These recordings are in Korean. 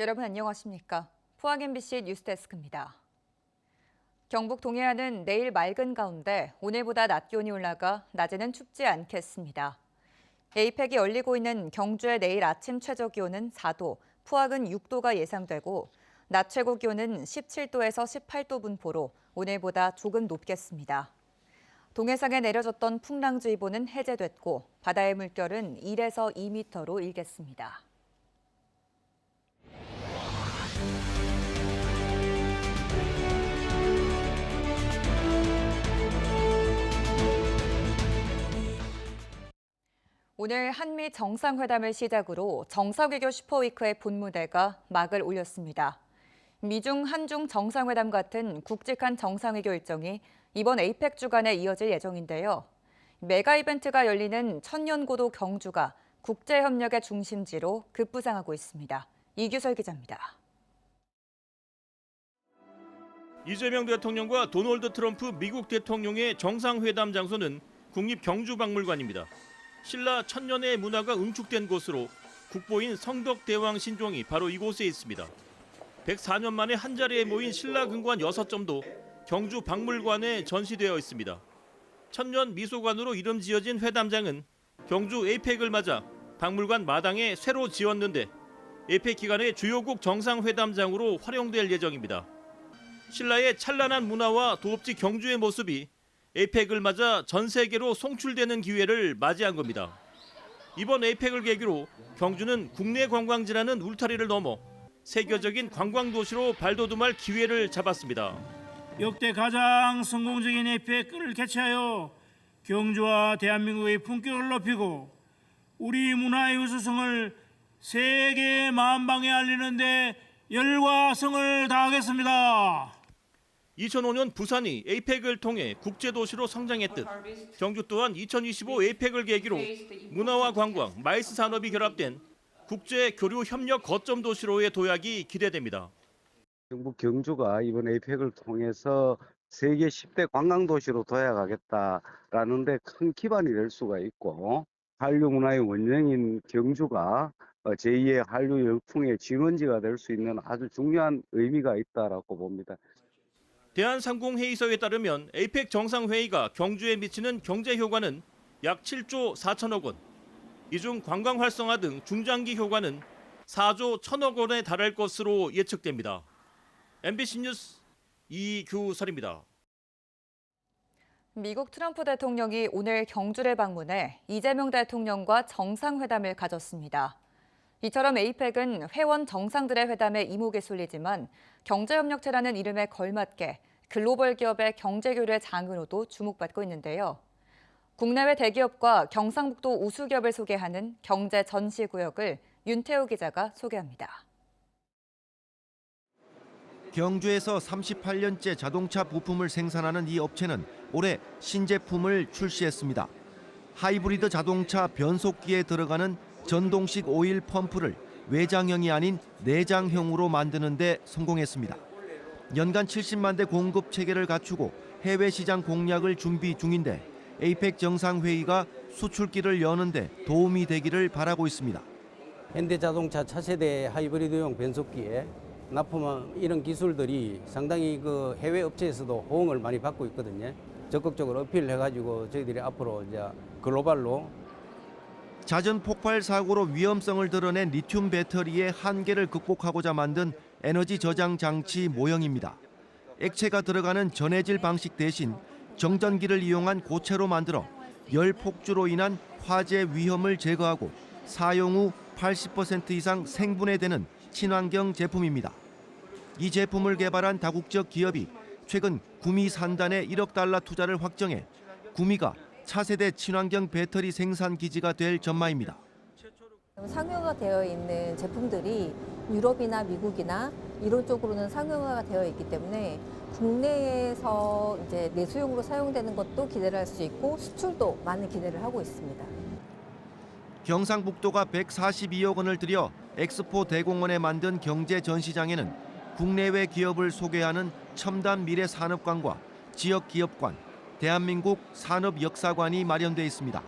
여러분 안녕하십니까? 포항 MBC 뉴스데스크입니다. 경북 동해안은 내일 맑은 가운데 오늘보다 낮 기온이 올라가 낮에는 춥지 않겠습니다. 에이펙이 열리고 있는 경주의 내일 아침 최저 기온은 4도, 포항은 6도가 예상되고 낮 최고 기온은 17도에서 18도 분포로 오늘보다 조금 높겠습니다. 동해상에 내려졌던 풍랑주의보는 해제됐고 바다의 물결은 1에서 2m로 일겠습니다. 오늘 한미 정상회담을 시작으로 정상외교 슈퍼위크의 본무대가 막을 올렸습니다. 미중 한중 정상회담 같은 굵직한 정상외교 일정이 이번 에이펙 주간에 이어질 예정인데요. 메가 이벤트가 열리는 천년고도 경주가 국제협력의 중심지로 급부상하고 있습니다. 이규설 기자입니다. 이재명 대통령과 도널드 트럼프 미국 대통령의 정상회담 장소는 국립경주박물관입니다. 신라 천년의 문화가 응축된 곳으로 국보인 성덕대왕 신종이 바로 이곳에 있습니다. 104년 만에 한 자리에 모인 신라 근관 6점도 경주 박물관에 전시되어 있습니다. 천년 미소관으로 이름 지어진 회담장은 경주 에이펙을 맞아 박물관 마당에 새로 지었는데 에이펙 기간의 주요국 정상회담장으로 활용될 예정입니다. 신라의 찬란한 문화와 도읍지 경주의 모습이 에이펙을 맞아 전 세계로 송출되는 기회를 맞이한 겁니다. 이번 에이펙을 계기로 경주는 국내 관광지라는 울타리를 넘어 세계적인 관광 도시로 발돋움할 기회를 잡았습니다. 역대 가장 성공적인 에이펙을 개최하여 경주와 대한민국의 품격을 높이고 우리 문화의 우수성을 세계 만방에 알리는데 열과 성을 다하겠습니다. 2005년 부산이 에이펙을 통해 국제도시로 성장했듯 경주 또한 2025 에이펙을 계기로 문화와 관광, 마이스 산업이 결합된 국제 교류 협력 거점 도시로의 도약이 기대됩니다. 경북 경주가 이번 에이펙을 통해서 세계 10대 관광 도시로 도약하겠다라는 데 큰 기반이 될 수가 있고 한류 문화의 원형인 경주가 어, 제2의 한류 열풍의 진원지가 될 수 있는 아주 중요한 의미가 있다라고 봅니다. 대한상공회의소에 따르면 에이펙 정상회의가 경주에 미치는 경제 효과는 약 7조 4천억 원, 이 중 관광 활성화 등 중장기 효과는 4조 1천억 원에 달할 것으로 예측됩니다. MBC 뉴스 이규설입니다. 미국 트럼프 대통령이 오늘 경주를 방문해 이재명 대통령과 정상회담을 가졌습니다. 이처럼 에이펙은 회원 정상들의 회담에 이목이 쏠리지만 경제협력체라는 이름에 걸맞게 글로벌 기업의 경제교류의 장으로도 주목받고 있는데요. 국내외 대기업과 경상북도 우수기업을 소개하는 경제 전시구역을 윤태호 기자가 소개합니다. 경주에서 38년째 자동차 부품을 생산하는 이 업체는 올해 신제품을 출시했습니다. 하이브리드 자동차 변속기에 들어가는 전동식 오일 펌프를 외장형이 아닌 내장형으로 만드는 데 성공했습니다. 연간 70만 대 공급 체계를 갖추고 해외 시장 공략을 준비 중인데 에이펙 정상회의가 수출기를 여는데 도움이 되기를 바라고 있습니다. 현대자동차 차세대 하이브리드용 변속기에 납품한 이런 기술들이 상당히 그 해외 업체에서도 호응을 많이 받고 있거든요. 적극적으로 어필을 해가지고 저희들이 앞으로 이제 글로벌로 잦은 폭발 사고로 위험성을 드러낸 리튬 배터리의 한계를 극복하고자 만든 에너지 저장 장치 모형입니다. 액체가 들어가는 전해질 방식 대신 정전기를 이용한 고체로 만들어 열 폭주로 인한 화재 위험을 제거하고 사용 후 80% 이상 생분해되는 친환경 제품입니다. 이 제품을 개발한 다국적 기업이 최근 구미 산단에 1억 달러 투자를 확정해 구미가 차세대 친환경 배터리 생산 기지가 될 전망입니다. 상용화 되어 있는 제품들이 유럽이나 미국이나 이런 쪽으로는 상용화가 되어 있기 때문에 국내에서 이제 내수용으로 사용되는 것도 기대를 할 수 있고 수출도 많은 기대를 하고 있습니다. 경상북도가 142억 원을 들여 엑스포 대공원에 만든 경제 전시장에는 국내외 기업을 소개하는 첨단 미래 산업관과 지역 기업관, 대한민국 산업 역사관이 마련돼 있습니다.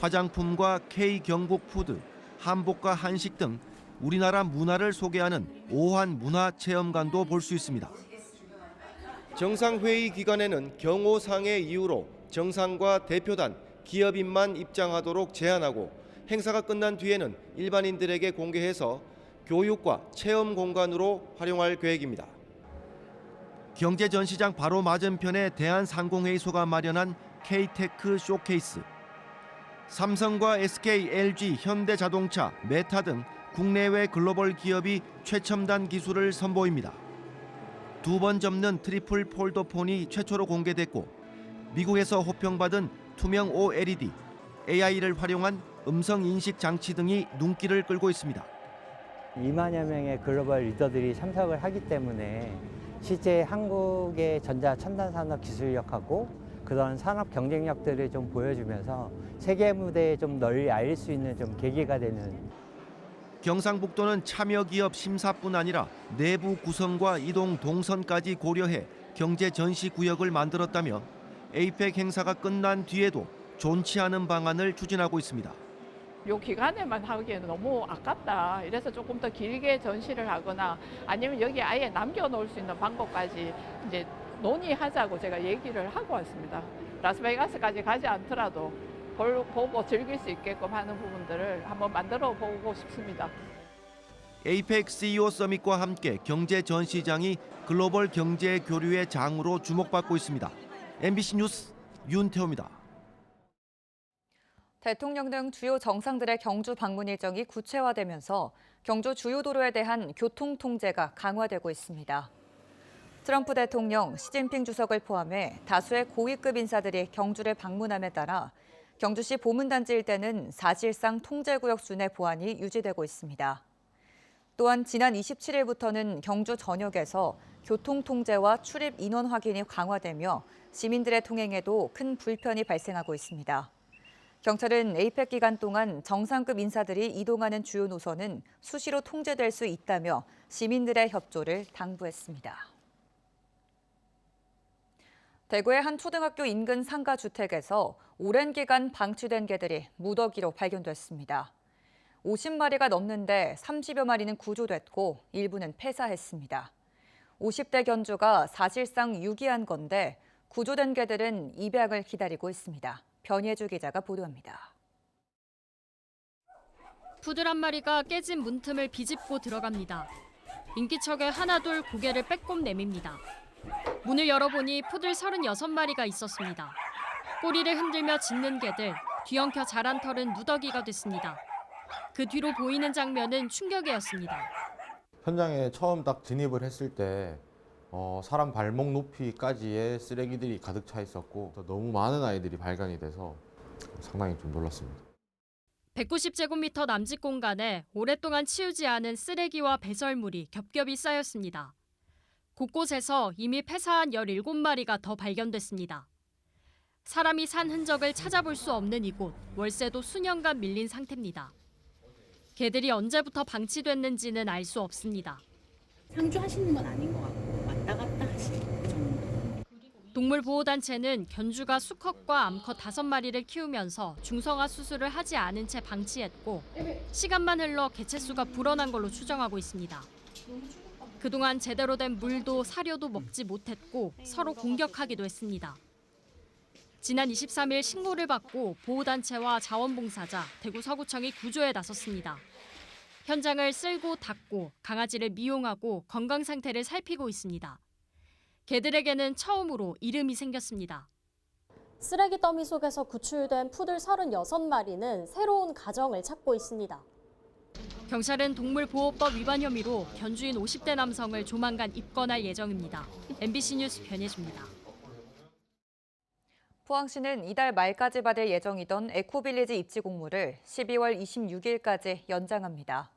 화장품과 K 경북 푸드, 한복과 한식 등 우리나라 문화를 소개하는 오한 문화 체험관도 볼 수 있습니다. 정상회의 기간에는 경호상의 이유로 정상과 대표단, 기업인만 입장하도록 제한하고 행사가 끝난 뒤에는 일반인들에게 공개해서 교육과 체험 공간으로 활용할 계획입니다. 경제전시장 바로 맞은편에 대한상공회의소가 마련한 K테크 쇼케이스. 삼성과 SK, LG, 현대자동차, 메타 등 국내외 글로벌 기업이 최첨단 기술을 선보입니다. 두 번 접는 트리플 폴더폰이 최초로 공개됐고 미국에서 호평받은 투명 OLED, AI를 활용한 음성 인식 장치 등이 눈길을 끌고 있습니다. 2만여 명의 글로벌 리더들이 참석을 하기 때문에 실제 한국의 전자 첨단 산업 기술력하고 그런 산업 경쟁력들을 좀 보여주면서 세계 무대에 좀 널리 알릴 수 있는 좀 계기가 되는 경상북도는 참여 기업 심사뿐 아니라 내부 구성과 이동 동선까지 고려해 경제 전시 구역을 만들었다며 에이펙 행사가 끝난 뒤에도 존치 않은 방안을 추진하고 있습니다. 요 기간에만 하기에는 너무 아깝다. 이래서 조금 더 길게 전시를 하거나 아니면 여기 아예 남겨놓을 수 있는 방법까지 이제 논의하자고 제가 얘기를 하고 왔습니다. 라스베가스까지 가지 않더라도 볼- 보고 즐길 수 있게끔 하는 부분들을 한번 만들어 보고 싶습니다. 에이펙 CEO 서밋과 함께 경제 전시장이 글로벌 경제 교류의 장으로 주목받고 있습니다. MBC 뉴스 윤태호입니다. 대통령 등 주요 정상들의 경주 방문 일정이 구체화되면서 경주 주요 도로에 대한 교통 통제가 강화되고 있습니다. 트럼프 대통령, 시진핑 주석을 포함해 다수의 고위급 인사들이 경주를 방문함에 따라 경주시 보문단지 일대는 사실상 통제구역 순의 보안이 유지되고 있습니다. 또한 지난 27일부터는 경주 전역에서 교통 통제와 출입 인원 확인이 강화되며 시민들의 통행에도 큰 불편이 발생하고 있습니다. 경찰은 에이펙 기간 동안 정상급 인사들이 이동하는 주요 노선은 수시로 통제될 수 있다며 시민들의 협조를 당부했습니다. 대구의 한 초등학교 인근 상가 주택에서 오랜 기간 방치된 개들이 무더기로 발견됐습니다. 50마리가 넘는데 30여 마리는 구조됐고 일부는 폐사했습니다. 50대 견주가 사실상 유기한 건데 구조된 개들은 입양을 기다리고 있습니다. 변예주 기자가 보도합니다. 푸들 한 마리가 깨진 문틈을 비집고 들어갑니다. 인기척에 하나둘 고개를 빼꼼 내밉니다. 문을 열어보니 푸들 36마리가 있었습니다. 꼬리를 흔들며 짖는 개들, 뒤엉켜 자란 털은 누더기가 됐습니다. 그 뒤로 보이는 장면은 충격이었습니다. 현장에 처음 딱 진입을 했을 때 어, 사람 발목 높이까지의 쓰레기들이 가득 차 있었고 너무 많은 아이들이 발견이 돼서 상당히 좀 놀랐습니다. 190제곱미터 남짓 공간에 오랫동안 치우지 않은 쓰레기와 배설물이 겹겹이 쌓였습니다. 곳곳에서 이미 폐사한 17마리가 더 발견됐습니다. 사람이 산 흔적을 찾아볼 수 없는 이곳, 월세도 수년간 밀린 상태입니다. 개들이 언제부터 방치됐는지는 알 수 없습니다. 상주하시는 건 아닌 것 같고 왔다 갔다 정도. 동물보호단체는 견주가 수컷과 암컷 5마리를 키우면서 중성화 수술을 하지 않은 채 방치했고 시간만 흘러 개체수가 불어난 걸로 추정하고 있습니다. 그동안 제대로 된 물도 사료도 먹지 못했고 서로 공격하기도 했습니다. 지난 23일 신고를 받고 보호단체와 자원봉사자, 대구 서구청이 구조에 나섰습니다. 현장을 쓸고 닦고 강아지를 미용하고 건강 상태를 살피고 있습니다. 개들에게는 처음으로 이름이 생겼습니다. 쓰레기 더미 속에서 구출된 푸들 36마리는 새로운 가정을 찾고 있습니다. 경찰은 동물보호법 위반 혐의로 견주인 50대 남성을 조만간 입건할 예정입니다. MBC 뉴스 변혜주입니다. 포항시는 이달 말까지 받을 예정이던 에코빌리지 입지 공모를 12월 26일까지 연장합니다.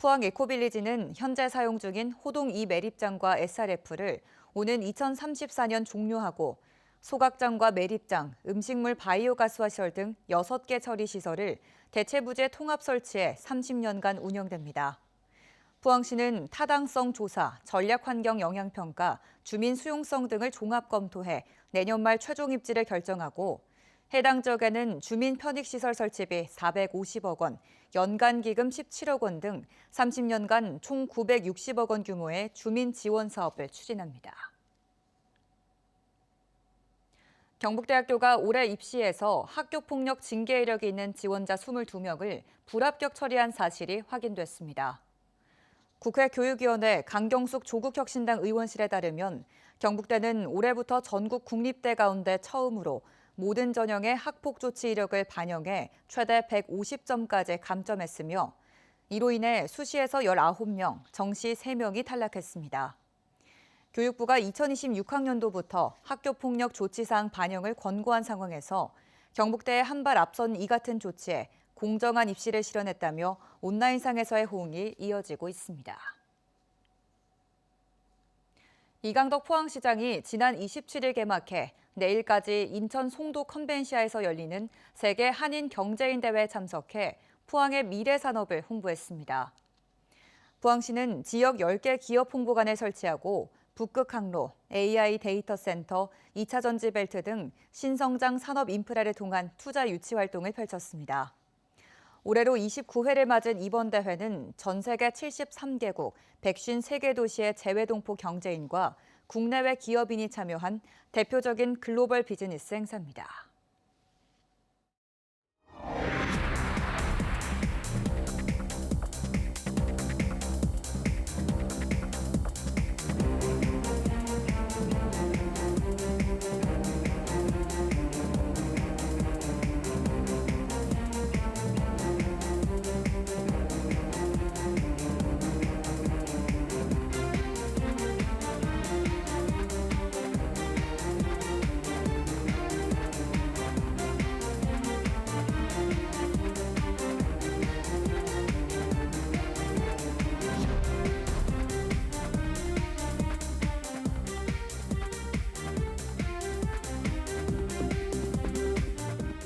포항 에코빌리지는 현재 사용 중인 호동 2 매립장과 SRF를 오는 2034년 종료하고 소각장과 매립장, 음식물 바이오가스화 시설 등 6개 처리 시설을 대체 부재 통합 설치해 30년간 운영됩니다. 포항시는 타당성 조사, 전략 환경 영향 평가, 주민 수용성 등을 종합 검토해 내년 말 최종 입지를 결정하고 해당 지역에는 주민 편익시설 설치비 450억 원, 연간 기금 17억 원 등 30년간 총 960억 원 규모의 주민 지원 사업을 추진합니다. 경북대학교가 올해 입시에서 학교폭력 징계 이력이 있는 지원자 22명을 불합격 처리한 사실이 확인됐습니다. 국회 교육위원회 강경숙 조국혁신당 의원실에 따르면 경북대는 올해부터 전국 국립대 가운데 처음으로 모든 전형의 학폭 조치 이력을 반영해 최대 150점까지 감점했으며 이로 인해 수시에서 19명, 정시 3명이 탈락했습니다. 교육부가 2026학년도부터 학교폭력 조치사항 반영을 권고한 상황에서 경북대의 한발 앞선 이 같은 조치에 공정한 입시를 실현했다며 온라인상에서의 호응이 이어지고 있습니다. 이강덕 포항시장이 지난 27일 개막해 내일까지 인천 송도 컨벤시아에서 열리는 세계 한인 경제인 대회에 참석해 포항의 미래 산업을 홍보했습니다. 포항시는 지역 10개 기업 홍보관을 설치하고 북극 항로, AI 데이터 센터, 2차 전지 벨트 등 신성장 산업 인프라를 통한 투자 유치 활동을 펼쳤습니다. 올해로 29회를 맞은 이번 대회는 전 세계 73개국 153개 도시의 재외동포 경제인과 국내외 기업인이 참여한 대표적인 글로벌 비즈니스 행사입니다.